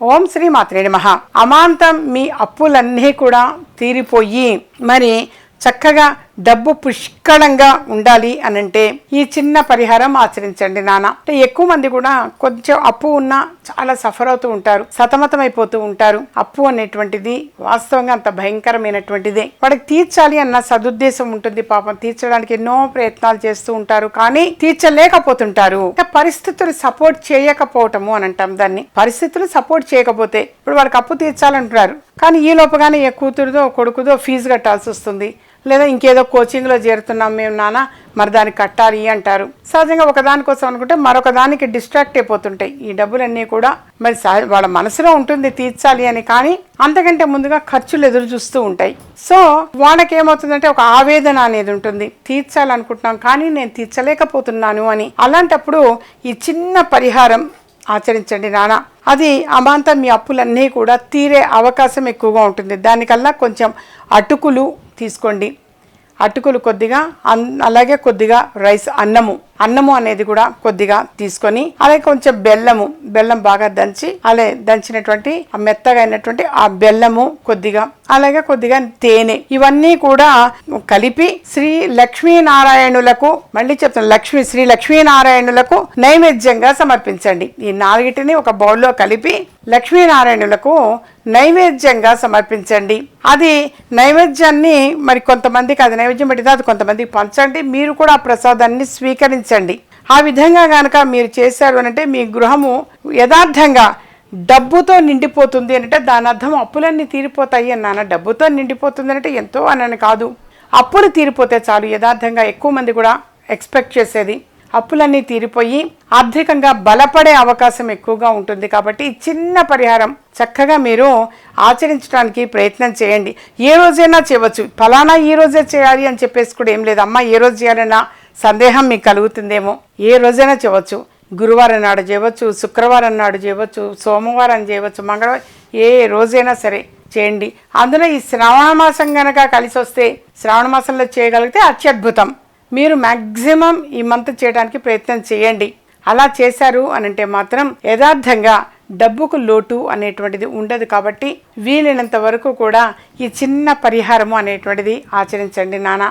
ఓం శ్రీ మాత్రే నమః. అమాంతం మీ అప్పులన్నీ కూడా తీరిపోయి మరి చక్కగా డబ్బు పుష్కలంగా ఉండాలి అని అంటే ఈ చిన్న పరిహారం ఆచరించండి నాన్న అంటే ఎక్కువ మంది కూడా కొంచెం అప్పు ఉన్నా చాలా సఫర్ అవుతూ ఉంటారు సతమతమైపోతూ ఉంటారు. అప్పు అనేటువంటిది వాస్తవంగా అంత భయంకరమైనటువంటిదే. వాడికి తీర్చాలి అన్న సదుద్దేశం ఉంటుంది పాపం. తీర్చడానికి ఎన్నో ప్రయత్నాలు చేస్తూ ఉంటారు కానీ తీర్చలేకపోతుంటారు. పరిస్థితులు సపోర్ట్ చేయకపోవటము అని అంటాం దాన్ని. పరిస్థితులు సపోర్ట్ చేయకపోతే ఇప్పుడు వాడికి అప్పు తీర్చాలంటున్నారు. కానీ ఈ లోపగానే ఏ కూతురుదో కొడుకుదో ఫీజు కట్టాల్సి వస్తుంది. లేదా ఇంకేదో కోచింగ్లో చేరుతున్నాం మేము నాన్న మరి దానికి కట్టాలి అంటారు. సహజంగా ఒకదానికోసం అనుకుంటే మరొక దానికి డిస్ట్రాక్ట్ అయిపోతుంటాయి. ఈ డబ్బులన్నీ కూడా మరి సహ- వాళ్ళ మనసులో ఉంటుంది తీర్చాలి అని కానీ అంతకంటే ముందుగా ఖర్చులు ఎదురు చూస్తూ ఉంటాయి. సో వాళ్ళకి ఏమవుతుందంటే ఒక ఆవేదన అనేది ఉంటుంది. తీర్చాలనుకుంటున్నాం కానీ నేను తీర్చలేకపోతున్నాను అని. అలాంటప్పుడు ఈ చిన్న పరిహారం ఆచరించండి నాన్న. అది అమాంతం మీ అప్పులన్నీ కూడా తీరే అవకాశం ఎక్కువగా ఉంటుంది. దానికల్లా కొంచెం అటుకులు తీసుకోండి. అటుకులు కొద్దిగా అలాగే కొద్దిగా రైస్ అన్నము. అన్నము అనేది కూడా కొద్దిగా తీసుకొని అలాగే కొంచెం బెల్లము. బెల్లం బాగా దంచి అలాగే దంచినటువంటి ఆ మెత్తగా అయినటువంటి ఆ బెల్లము కొద్దిగా అలాగే కొద్దిగా తేనె. ఇవన్నీ కూడా కలిపి శ్రీ లక్ష్మీనారాయణులకు మళ్ళీ చెప్తాను లక్ష్మి శ్రీ లక్ష్మీనారాయణులకు నైవేద్యంగా సమర్పించండి. ఈ నాలుగిటిని ఒక బౌల్లో కలిపి లక్ష్మీనారాయణులకు నైవేద్యంగా సమర్పించండి. అది నైవేద్యాన్ని మరి కొంతమందికి అది నైవేద్యం పెట్టితే అది కొంతమందికి పంచండి. మీరు కూడా ఆ ప్రసాదాన్ని స్వీకరించండి. ఆ విధంగా కనుక మీరు చేశారు అని అంటే మీ గృహము యథార్థంగా డబ్బుతో నిండిపోతుంది అంటే దాని అర్థం అప్పులన్నీ తీరిపోతాయి అన్నాను డబ్బుతో నిండిపోతుంది అంటే ఎంతో అనని కాదు. అప్పులు తీరిపోతే చాలు. యథార్థంగా ఎక్కువ మంది కూడా ఎక్స్పెక్ట్ చేసేది అప్పులన్నీ తీరిపోయి ఆర్థికంగా బలపడే అవకాశం ఎక్కువగా ఉంటుంది కాబట్టి చిన్న పరిహారం చక్కగా మీరు ఆచరించడానికి ప్రయత్నం చేయండి. ఏ రోజైనా చేయవచ్చు. ఫలానా ఈ రోజే చేయాలి అని చెప్పేసి కూడా ఏం లేదు. అమ్మ ఏ రోజు చేయాలన్నా సందేహం మీకు కలుగుతుందేమో. ఏ రోజైనా చేయవచ్చు. గురువారం నాడు చేయవచ్చు శుక్రవారం నాడు చేయవచ్చు సోమవారం చేయవచ్చు మంగళవారం ఏ రోజైనా సరే చేయండి. అందులో ఈ శ్రావణ మాసం కనుక కలిసి వస్తే శ్రావణ మాసంలో చేయగలిగితే అత్యద్భుతం. మీరు మ్యాక్సిమం ఈ మంత్ చేయడానికి ప్రయత్నం చేయండి. అలా చేశారు అని అంటే మాత్రం యథార్థంగా డబ్బుకు లోటు అనేటువంటిది ఉండదు కాబట్టి వీలైనంత వరకు కూడా ఈ చిన్న పరిహారము అనేటువంటిది ఆచరించండి నాన్న